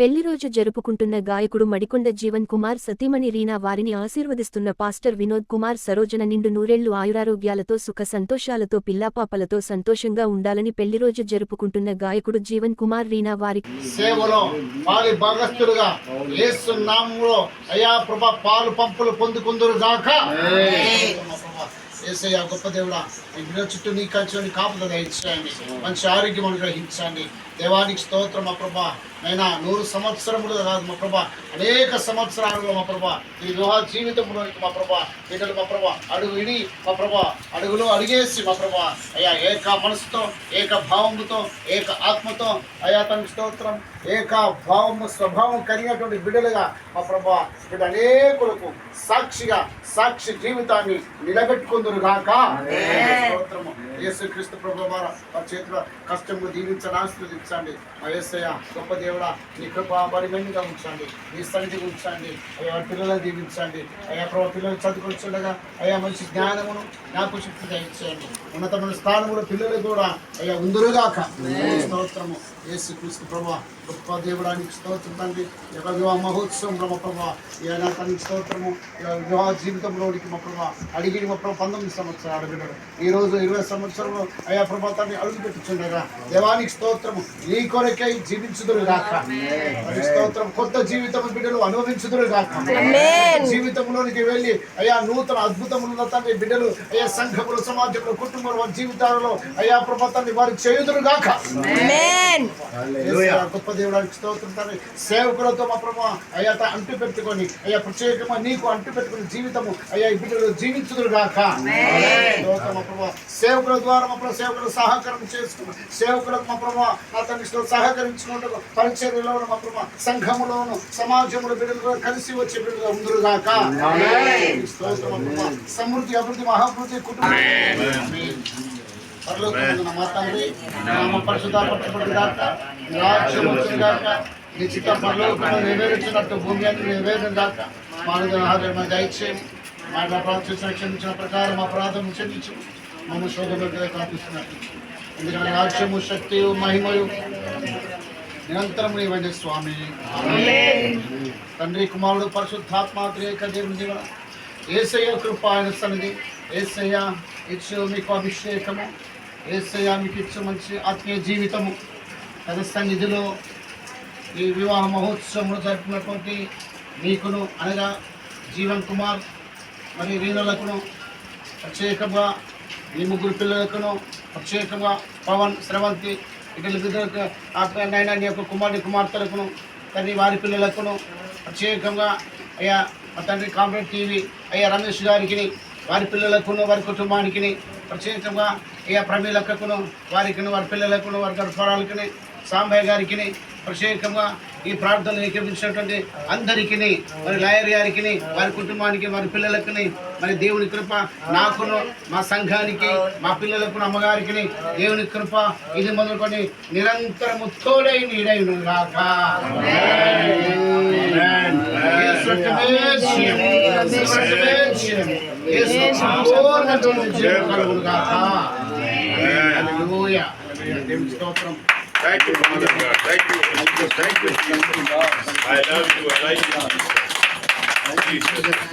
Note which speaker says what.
Speaker 1: పెళ్ళి రోజు జరుపుకుంటున్న గాయకుడు మడికొండ జీవన్ కుమార్ సతీమణి రీనా వారిని ఆశీర్వదిస్తున్న పాస్టర్ వినోద్ కుమార్ సరోజన నిండు నూరేళ్ళు ఆయురారోగ్యాలతో సుఖ సంతోషాలతో పిల్లాపాపలతో సంతోషంగా ఉండాలని పెళ్ళి రోజు జరుపుకుంటున్న గాయకుడు జీవన్ కుమార్ రీనా వారికి
Speaker 2: సేవలో పాలి భాగస్థులుగా యేసు నామంలో అయా ప్రభా పాలు పంపులు పొందుకుందురు గాక ఏసయ్య గొప్ప దేవుడా ఈ బిడ్డ చుట్టూ నీ కంచుని కాపుదల ఇచ్చేయండి. మంచి ఆరోగ్యం అనుగ్రహించండి. దేవానికి స్తోత్రం మా ప్రభా. నైనా నూరు సంవత్సరములు కాదు మా ప్రభా. అనేక సంవత్సరాలలో మా ప్రభా ఈ వివాహ జీవితంలో మా ప్రభా బిడ్డలు మా ప్రభా అడుగు ఇడి మా ప్రభా అడుగులో అడిగేసి మా ప్రభా అయ్యా ఏక మనసుతో ఏక భావముతో ఏక ఆత్మతో అయా తన స్తోత్రం ఏక భావము స్వభావం కలిగినటువంటి బిడ్డలుగా మా ప్రభా బిడ్డ అనేకులకు సాక్షిగా సాక్షి జీవితాన్ని నిలబెట్టుకుందరు గాక స్తోత్రము. యేసుక్రీస్తు ప్రభు వారు వారి చేతిలో కష్టము దీవించండి ఆశీర్వదించండి మా యేసయ్య గొప్ప దేవుడా నీ కృప పరిమెండుగా ఉంచండి. నీ సన్నిధి ఉంచండి. అయ్యా పిల్లలను దీవించండి. అయ్యా ప్రభు పిల్లలు చదువుకొచ్చుండగా అయ్యా మంచి జ్ఞానమును జ్ఞాపక శక్తిగా ఇచ్చేయండి ఉన్నతమైన స్థానములో పిల్లలు కూడా అయ్యా ఉందరుగాక. స్తోత్రము. యేసు క్రీస్తు ప్రభు గొప్ప దేవుడానికి స్తోత్రం తండ్రి. యొక్క వివాహ మహోత్సవం బ్రహ్మ ప్రభా ఈయన తనకి స్తోత్రము. ఈ వివాహ జీవితంలోనికి మా ప్రభా అడిగిన మా ప్రభు పంతొమ్మిది సంవత్సరాలు అడిగినాడు ఈ రోజు ఇరవై సంవత్సరాలు అయా ప్రభా తన్ని అడుగు పెట్టుచుండగా. దేవానికి స్తోత్రము. నీ కొరకై జీవించుదురు గాక. స్తోత్రం కొత్త జీవితం బిడ్డలు అనుభవించుదురు గాక. జీవితంలోనికి వెళ్ళి అయా నూతన అద్భుతములు తండ్రి బిడ్డలు అయా సంఘములు సమాజంలో కుటుంబంలో వారి జీవితాలలో అయా ప్రభా తండ్రి వారు చేయుదురు గాక. గొప్ప దేవుడానికి స్తోత్రం తండ్రి సేవకులతో మా ప్రభా అయ్యా తా- అంటు పెట్టుకొని అయ్యా ప్రత్యేకంగా నీకు అంటు పెట్టుకుని జీవితము అయ్యా ఈ బిడ్డలు జీవించుదురు గాక. స్తోత్రం మా ప్రభా సేవకుల ద్వారా మా ప్రభా సేవకులు సహకారం చేసుకుని సేవకులకు మా ప్రభా నా తండ్రి సహకరించుకుంటూ పరిచర్యలో మా ప్రభా సంఘములోను సమాజంలో బిడ్డలు కలిసి వచ్చే బిడ్డలు ఉందురు గాక సమృద్ధి అభివృద్ధి మహాభివృద్ధి కుటుంబం. పరలోకమందున మా తండ్రి నామ పరిశుద్ధపరచబడి గాక నీ రాజ్యం వచ్చును గాక నీ చిత్త పరలోకంలో నెరవేర్చినట్టు భూమి అందు నెరవేరును గాక మానవ దయచేయండి. మా ప్రార్థన క్షమించిన ప్రకారం మా ప్రార్థన క్షమించు మమ్మ శోధనలో కాపిస్తున్నట్టు ఎందుకంటే రాజ్యము శక్తి మహిమయు నిరంతరం నీవైన స్వామి. తండ్రి కుమారుడు పరిశుద్ధాత్మ త్రియేక దేవుని జీవన ఏసయ్య కృప ఆయన సన్నిధి. ఏసయ్య ఇచ్చు మీకు అభిషేకము. ఏసయ్య మీకు ఇచ్చు మంచి ఆత్మీయ జీవితము. తన సన్నిధిలో ఈ వివాహ మహోత్సవంలో జరుపుకున్నటువంటి మీకును అనగా జీవన్ కుమార్ మరి రీనలకును ప్రత్యేకంగా ఈ ముగ్గురు పిల్లలకును ప్రత్యేకంగా పవన్ స్రవంతి ఇతరులకు నైనా నీ యొక్క కుమారుడి కుమార్తెలకును తండ్రి వారి పిల్లలకును ప్రత్యేకంగా అయ్యా మా తండ్రి కాంప్లెట్ టీవీ అయ్యా రమేష్ గారికి వారి పిల్లలకును వారి కుటుంబానికి ప్రత్యేకంగా అయ్యా ప్రమీలకును వారికి వారి పిల్లలకును వారి గర్భారాలకి సాంబయ్య గారికి ప్రత్యేకంగా ఈ ప్రార్థనలు ఏకీపించినటువంటి అందరికీ మరి లాయర్ గారికి వారి కుటుంబానికి వారి పిల్లలకి మరి దేవుని కృప నాకును మా సంఘానికి మా పిల్లలకు అమ్మగారికి దేవుని కృప ఇది మొదలుకొని నిరంతరము తోడై నీడై గాక. జయం. Thank you, Father God.
Speaker 3: Thank you. Thank you. Thank you. Thank you. I love you. I like you. Jesus.